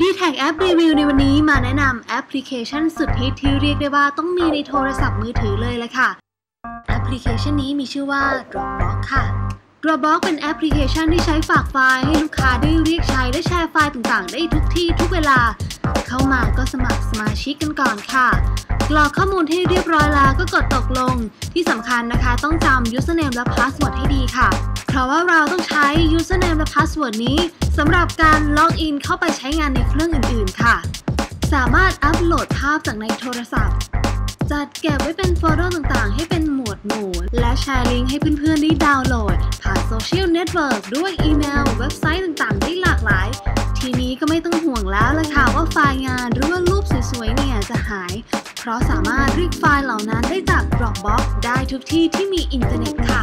d t a c แอปรีวิวในวันนี้มาแนะนำแอปพลิเคชันสุดฮิตที่เรียกได้ว่าต้องมีในโทรศัพท์มือถือเลยละค่ะ แอปพลิเคชันนี้มีชื่อว่า Dropbox ค่ะ Dropbox เป็นแอปพลิเคชันที่ใช้ฝากไฟล์ให้ลูกค้าได้เรียกใช้และแชร์ไฟล์ต่างๆ ได้ทุกที่ทุกเวลา เข้ามาก็สมัครสมาชิกกันก่อนค่ะกรอกข้อมูลที่เรียบร้อยแล้วก็กดตกลง ที่สำคัญนะคะ ต้องจำ username และ password ให้ดีค่ะ เพราะว่าเราต้องใช้ username และ password นี้สำหรับการล็อกอินเข้าไปใช้งานในเครื่องอื่น ๆ ค่ะ สามารถอัปโหลดภาพจากในโทรศัพท์ จัดเก็บไว้เป็นโฟลเดอร์ต่างๆ ให้เป็นหมวดหมู่ และแชร์ลิงก์ให้เพื่อน ๆ ได้ดาวน์โหลด ผ่านโซเชียลเน็ตเวิร์กด้วยอีเมล เว็บไซต์ต่างๆ ได้หลากหลาย ทีนี้ก็ไม่ต้องห่วงแล้วล่ะค่ะว่าไฟล์งานหรือว่ารูปสวย ๆ เนี่ยจะหาย เพราะสามารถเรียกไฟล์เหล่านั้นได้จาก Dropbox ได้ทุกที่ที่มีอินเทอร์เน็ตค่ะ